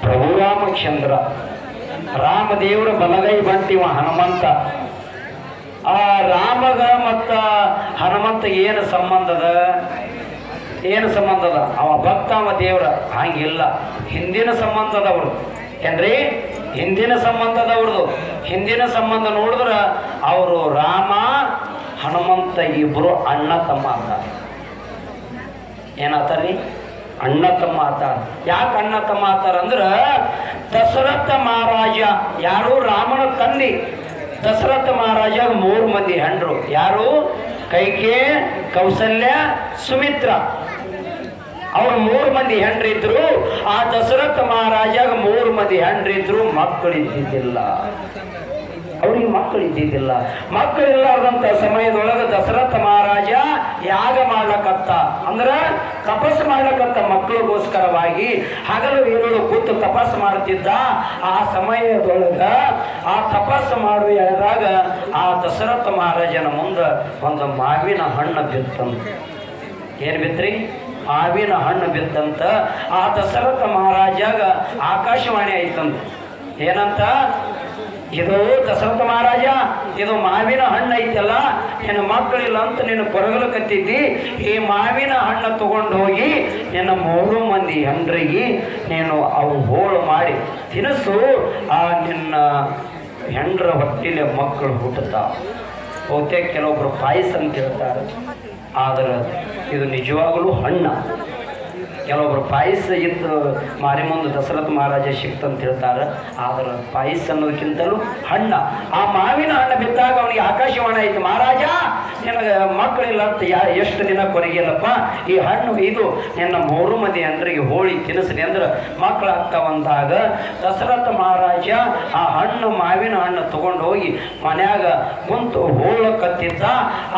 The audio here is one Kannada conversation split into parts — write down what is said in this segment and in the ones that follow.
ಪ್ರಭು ರಾಮಚಂದ್ರ. ರಾಮದೇವರ ಬಲಗೈ ಬಂಟಿವ ಹನುಮಂತ. ಆ ರಾಮಗ ಮತ್ತ ಹನುಮಂತ ಏನು ಸಂಬಂಧದ ಏನು ಸಂಬಂಧದ ಅವ ಭಕ್ತ, ಅವ ದೇವ್ರ. ಹಂಗಿಲ್ಲ. ಹಿಂದಿನ ಸಂಬಂಧದವರು ಏನ್ರಿ? ಹಿಂದಿನ ಸಂಬಂಧದವ್ರದು ಹಿಂದಿನ ಸಂಬಂಧ ನೋಡಿದ್ರೆ ಅವರು ರಾಮ, ಹನುಮಂತ ಇಬ್ಬರು ಅಣ್ಣ ತಮ್ಮ ಅಂತಾರೆ. ಏನಾತಾರ್ರಿ? ಅಣ್ಣ ತಮ್ಮ ಆತಾರ. ಯಾಕೆ ಅಣ್ಣ ತಮ್ಮ ಆತಾರ ಅಂದ್ರ ದಶರಥ ಮಹಾರಾಜ, ಯಾರು ರಾಮನ ತಂದೆ ದಶರಥ ಮಹಾರಾಜ ಮೂರು ಮಂದಿ ಹೆಂಡ್ರು. ಯಾರು? ಕೈಕೆ, ಕೌಸಲ್ಯ, ಸುಮಿತ್ರ. ಅವ್ರು ಮೂರು ಮಂದಿ ಹೆಂಡ್ರಿದ್ರು. ಆ ದಶರಥ ಮಹಾರಾಜಾಗ ಮೂರು ಮಂದಿ ಹೆಂಡ್ರಿದ್ರು. ಮಕ್ಕಳಿದ್ದಿದ್ದಿಲ್ಲ ಅವ್ರಿಗೆ ಮಕ್ಕಳು ಇದ್ದಿದ್ದಿಲ್ಲ. ಮಕ್ಕಳಿಲ್ಲಾರ್ದಂತ ಸಮಯದೊಳಗೆ ದಶರಥ ಮಹಾರಾಜ ಯಾಗ ಮಾಡ್ಲಕ್ಕಂತ ಅಂದ್ರ ತಪಸ್ಸು ಮಾಡ್ಲಕ್ಕಂತ ಮಕ್ಕಳಿಗೋಸ್ಕರವಾಗಿ ಹಗಲು ಇರುಳು ಕೂತು ತಪಸ್ಸು ಮಾಡ್ತಿದ್ದ, ಆ ಸಮಯದೊಳಗ ಆ ತಪಸ್ಸು ಎಳದಾಗ ಆ ದಶರಥ ಮಹಾರಾಜನ ಮುಂದೆ ಒಂದು ಮಾವಿನ ಹಣ್ಣು ಬಿತ್ತಂತ. ಏನ್ ಬಿತ್ರಿ? ಮಾವಿನ ಹಣ್ಣು ಬಿತ್ತಂತ. ಆ ದಶರಥ ಮಹಾರಾಜಾಗ ಆಕಾಶವಾಣಿ ಆಯ್ತಂತ ಏನಂತ? ಇದು ದಶರಥ ಮಹಾರಾಜ, ಇದು ಮಾವಿನ ಹಣ್ಣು ಐತಲ್ಲ, ನಿನ್ನ ಮಕ್ಕಳಿಲ್ಲ ಅಂತ ನಿನ್ನ ಕೊರಗಲು ಕತ್ತಿದ್ದಿ, ಈ ಮಾವಿನ ಹಣ್ಣು ತಗೊಂಡು ಹೋಗಿ ನಿನ್ನ ಮೂರು ಮಂದಿ ಹೆಂಡ್ರಿಗೆ ನೀನು ಅವು ಹೋಳು ಮಾಡಿ ತಿನಸು. ಆ ನಿನ್ನ ಹೆಂಡ್ರ ಹೊಟ್ಟಿಲೆ ಮಕ್ಕಳು ಹುಟ್ಟುತ್ತಾವ ಬಹುತೇಕ ಕೆಲವೊಬ್ರು ಪಾಯಸ ಅಂತ ಹೇಳ್ತಾರೆ. ಆದರೆ ಇದು ನಿಜವಾಗಲೂ ಹಣ್ಣ. ಕೆಲವೊಬ್ರು ಪಾಯಸ ಇತ್ತು. ಮಾರಿ ಮುಂದೆ ದಶರಥ ಮಹಾರಾಜ ಅಂತ ಹೇಳ್ತಾರೆ. ಆದ್ರೆ ಪಾಯಸ ಅನ್ನೋದಕ್ಕಿಂತಲೂ ಹಣ್ಣ. ಆ ಮಾವಿನ ಹಣ್ಣು ಬಿದ್ದಾಗ ಅವನಿಗೆ ಆಕಾಶವಾಣಿ ಆಯ್ತು, ಮಹಾರಾಜ, ನಿನಗೆ ಮಕ್ಕಳಿಲ್ಲ ಅಂತ ಯಾ, ಎಷ್ಟು ದಿನ ಕೊರಗಿಲ್ಲಪ್ಪ ಈ ಹಣ್ಣು ಇದು. ನಿನ್ನ ಮೂರು ಮಂದಿ ಅಂದ್ರಿಗೆ ಹೋಳಿ ತಿನ್ನಿಸ್ರಿ ಅಂದ್ರೆ ಮಕ್ಕಳಾಗ್ತಾವಂದಾಗ ದಶರಥ ಮಹಾರಾಜ ಆ ಹಣ್ಣು, ಮಾವಿನ ಹಣ್ಣು ತಗೊಂಡು ಹೋಗಿ ಮನ್ಯಾಗ ಕುಂತು ಹೋಳ ಕತ್ತಿದ್ದ.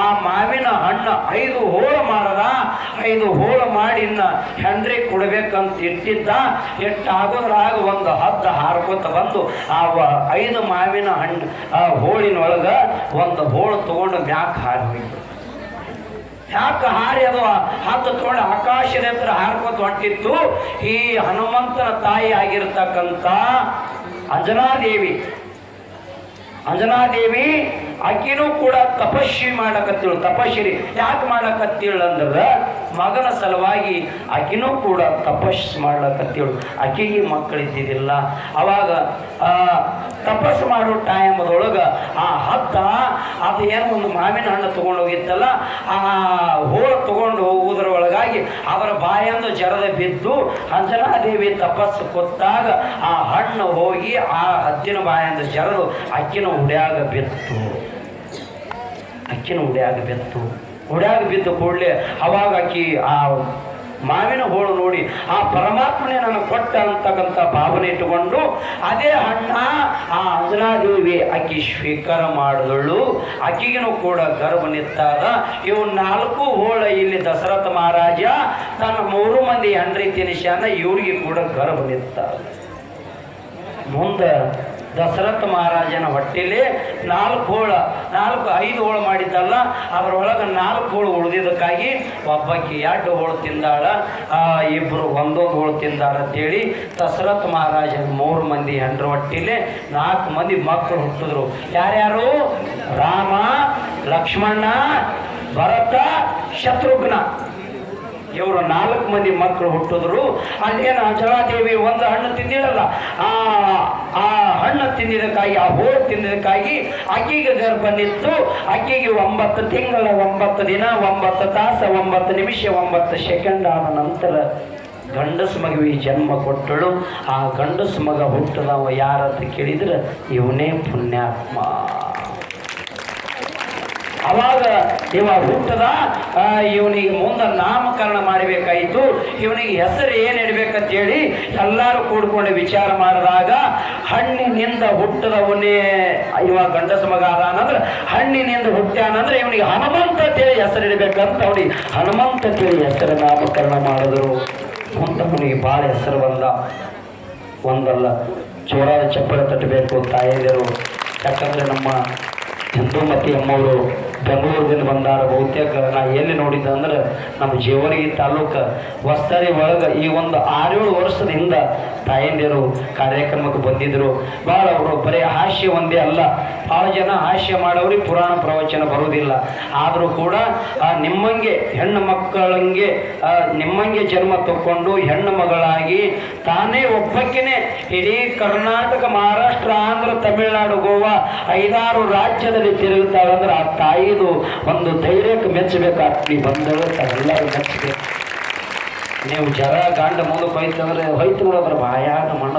ಆ ಮಾವಿನ ಹಣ್ಣು ಐದು ಹೋಳ ಮಾಡದ ಐದು ಹೋಳ ಮಾಡಿ ಇನ್ನ ಹೆಂಡ್ರಿ ಕೊಡ್ಬೇಕಂತ ಇಟ್ಟಿದ್ದ ಎಷ್ಟಾಗೋದ್ರಾಗ ಒಂದು ಹದ್ದ ಹಾರ್ಕೋತ ಬಂದು ಆ ಐದು ಮಾವಿನ ಹಣ್ಣು ಆ ಹೋಳಿನೊಳಗ ಒಂದು ಹೋಳು ತಗೊಂಡು ಮ್ಯಾಕ್ ಹಾರಿ ಹೋಯ್ತು. ಯಾಕೆ ಹಾರಿ ಅದು ಹತ್ತು ತಗೊಂಡು ಆಕಾಶದ ಹತ್ರ ಹಾರ್ಕೋತ ಹೊಂಟಿತ್ತು. ಈ ಹನುಮಂತನ ತಾಯಿ ಆಗಿರ್ತಕ್ಕಂಥ ಅಂಜನಾದೇವಿ ಅಂಜನಾದೇವಿ ಆಕಿನೂ ಕೂಡ ತಪಸ್ವಿ ಮಾಡಕತ್ತಿಳು. ತಪಸ್ವಿ ಯಾಕೆ ಮಾಡಕತ್ತಿಳು ಅಂದ್ರೆ ಮಗನ ಸಲುವಾಗಿ ಆಕಿನೂ ಕೂಡ ತಪಸ್ಸು ಮಾಡ್ಲಕತ್ತಿಳು ಮಕ್ಕಳು ಮಕ್ಕಳಿದ್ದಿದ್ದಿಲ್ಲ. ಅವಾಗ ಆ, ತಪಸ್ಸು ಮಾಡೋ ಟೈಮದೊಳಗೆ ಆ ಹತ್ತ ಅದು ಏನೋ ಒಂದು ಮಾವಿನ ಹಣ್ಣು ತೊಗೊಂಡು ಹೋಗಿತ್ತಲ್ಲ ಆ ಹೋಳು ತಗೊಂಡು ಹೋಗುವುದರ ಒಳಗಾಗಿ ಅವರ ಬಾಯಂದು ಜರದ ಬಿದ್ದು ಅಂಜನಾದೇವಿ ತಪಸ್ಸು ಕೊತ್ತಾಗ ಆ ಹಣ್ಣು ಹೋಗಿ ಆ ಹತ್ತಿನ ಬಾಯಂದು ಜರದು ಅಕ್ಕಿನ ಉಡ್ಯಾಗ ಬಿತ್ತು. ಅಕ್ಕಿನ ಉಡ್ಯಾಗ ಬಿತ್ತು. ಉಡ್ಯಾಗ ಬಿದ್ದ ಕೂಡಲೇ ಅವಾಗ ಅಕ್ಕಿ ಆ ಮಾವಿನ ಹೋಳು ನೋಡಿ ಆ ಪರಮಾತ್ಮನೇ ನನಗೆ ಕೊಟ್ಟ ಅಂತಕ್ಕಂಥ ಭಾವನೆ ಇಟ್ಟುಕೊಂಡು ಅದೇ ಹಣ್ಣ ಆ ಅಂಜನಾದೇವಿ ಅಕ್ಕಿ ಸ್ವೀಕಾರ ಮಾಡಿದಳು. ಅಕ್ಕಿಗೂ ಕೂಡ ಗರ್ಭ ನಿತ್ತಾದ ಇವು ನಾಲ್ಕು ಹೋಳ ಇಲ್ಲಿ ದಶರಥ ಮಹಾರಾಜ, ತನ್ನ ಮೂರು ಮಂದಿ ಹೆಂಡ್ರಿ ತಿನಿಶಾನ ಇವ್ರಿಗೆ ಕೂಡ ಗರ್ಭ ನಿತ್ತಾದ ಮುಂದೆ ದಶರಥ ಮಹಾರಾಜನ ಹೊಟ್ಟೆಲಿ ನಾಲ್ಕು ಹೋಳ, ನಾಲ್ಕು ಐದು ಹೋಳು ಮಾಡಿದ್ದಲ್ಲ ಅದರೊಳಗೆ ನಾಲ್ಕು ಹೋಳು ಉಳಿದಿದ್ದಕ್ಕಾಗಿ ಒಬ್ಬಕ್ಕೆ ಎರಡು ಹೋಳು ತಿಂದಾಳ ಇಬ್ಬರು ಒಂದೊಂದು ಹೋಳು ತಿಂದಾಳ ಅಂತೇಳಿ ದಶರಥ ಮಹಾರಾಜನ ಮೂರು ಮಂದಿ ಹೆಂಡ್ರ ಹೊಟ್ಟೆಲಿ ನಾಲ್ಕು ಮಂದಿ ಮಕ್ಕಳು ಹುಟ್ಟಿದ್ರು. ಯಾರ್ಯಾರು? ರಾಮ, ಲಕ್ಷ್ಮಣ, ಭರತ, ಶತ್ರುಘ್ನ. ಇವರು ನಾಲ್ಕು ಮಂದಿ ಮಕ್ಕಳು ಹುಟ್ಟಿದ್ರು. ಅಲ್ಲೇನು ಅಂಜನಾದೇವಿ ಒಂದು ಹಣ್ಣು ತಿಂದಿರಲ್ಲ? ಆ ಆ ಹಣ್ಣು ತಿಂದಿದ್ದಕ್ಕಾಗಿ, ಆ ಹೋಳು ತಿಂದಿದ್ದಕ್ಕಾಗಿ ಅಕ್ಕಿಗೆ ಗರ್ಭ ನಿಂತು ಅಕ್ಕಿಗೆ ಒಂಬತ್ತು ತಿಂಗಳ, ಒಂಬತ್ತು ದಿನ, ಒಂಬತ್ತು ತಾಸ, ಒಂಬತ್ತು ನಿಮಿಷ, ಒಂಬತ್ತು ಸೆಕೆಂಡ್ ಆದ ನಂತರ ಗಂಡಸು ಮಗುವಿಗೆ ಜನ್ಮ ಕೊಟ್ಟಳು. ಆ ಗಂಡಸು ಮಗ ಹುಟ್ಟದವ ಯಾರಂತ ಕೇಳಿದ್ರೆ, ಇವನೇ ಪುಣ್ಯಾತ್ಮ. ಅವಾಗ ಇವ ಹುಟ್ಟದ ಇವನಿಗೆ ಮುಂದೆ ನಾಮಕರಣ ಮಾಡಬೇಕಾಯಿತು. ಇವನಿಗೆ ಹೆಸರು ಏನು ಇಡ್ಬೇಕಂತ ಹೇಳಿ ಎಲ್ಲರೂ ಕೂಡ್ಕೊಂಡು ವಿಚಾರ ಮಾಡಿದಾಗ, ಹಣ್ಣಿನಿಂದ ಹುಟ್ಟದವನೇ ಇವ ಗಂಡಸ ಮಗ ಅದಾನಂದ್ರೆ ಹಣ್ಣಿನಿಂದ ಹುಟ್ಟ್ಯಾನಂದ್ರೆ ಇವನಿಗೆ ಹನುಮಂತ ಅಂತೇಳಿ ಹೆಸರು ಇಡಬೇಕಂತ ಅವ್ನಿಗೆ ಹನುಮಂತ ಅಂತೇಳಿ ಹೆಸರು ನಾಮಕರಣ ಮಾಡಿದ್ರು. ಅವನಿಗೆ ಭಾಳ ಹೆಸರು ಬಂದ. ಒಂದಲ್ಲ ಜೋರಾದ ಚಪ್ಪಳೆ ತಟ್ಟಬೇಕು ತಾಯಂದಿರು ಯಾಕಂದ್ರೆ ನಮ್ಮ ಚಂದುಮತಿ ಅಮ್ಮವರು ಬೆಂಗಳೂರಿನಿಂದ ಬಂದಾರ. ಬಹುತೇಕ ನಾ ಎಲ್ಲಿ ನೋಡಿದ್ದೆ ಅಂದ್ರೆ ನಮ್ಮ ಜೀವನಗಿ ತಾಲೂಕು ವಸ್ತಾರಿ ಒಳಗೆ ಈ ಒಂದು ಆರೇಳು ವರ್ಷದಿಂದ ತಾಯಂದಿರು ಕಾರ್ಯಕ್ರಮಕ್ಕೆ ಬಂದಿದ್ರು. ಭಾಳ ಅವರು ಬರೀ ಹಾಸ್ಯ ಒಂದೇ ಅಲ್ಲ. ಭಾಳ ಜನ ಹಾಸ್ಯ ಮಾಡೋರಿಗೆ ಪುರಾಣ ಪ್ರವಚನ ಬರುವುದಿಲ್ಲ. ಆದರೂ ಕೂಡ, ಆ, ನಿಮ್ಮಂಗೆ ಹೆಣ್ಣು ಮಕ್ಕಳಂಗೆ ನಿಮ್ಮಂಗೆ ಜನ್ಮ ತಕ್ಕೊಂಡು ಹೆಣ್ಣು ಮಗಳಾಗಿ ತಾನೇ ಒಬ್ಬಕ್ಕಿನೇ ಇಡೀ ಕರ್ನಾಟಕ, ಮಹಾರಾಷ್ಟ್ರ, ಆಂಧ್ರ, ತಮಿಳುನಾಡು, ಗೋವಾ ಐದಾರು ರಾಜ್ಯದಲ್ಲಿ ತಿರುಗುತ್ತಾಳಂದ್ರೆ ಆ ತಾಯಿದು ಒಂದು ಧೈರ್ಯಕ್ಕೆ ಮೆಚ್ಚಬೇಕಾಗ್ತಿ ಬಂದಳು, ತಾವೆಲ್ಲರೂ ಮೆಚ್ಚಬೇಕು ನೀವು ಜರ ಗಂಡ ಮುಂದಕ್ಕೆ ಹೋಯ್ತಂದ್ರೆ ಹೋಯ್ತು ಅಂದ್ರೆ ಬಾಯಾಗ ಮಣ್ಣು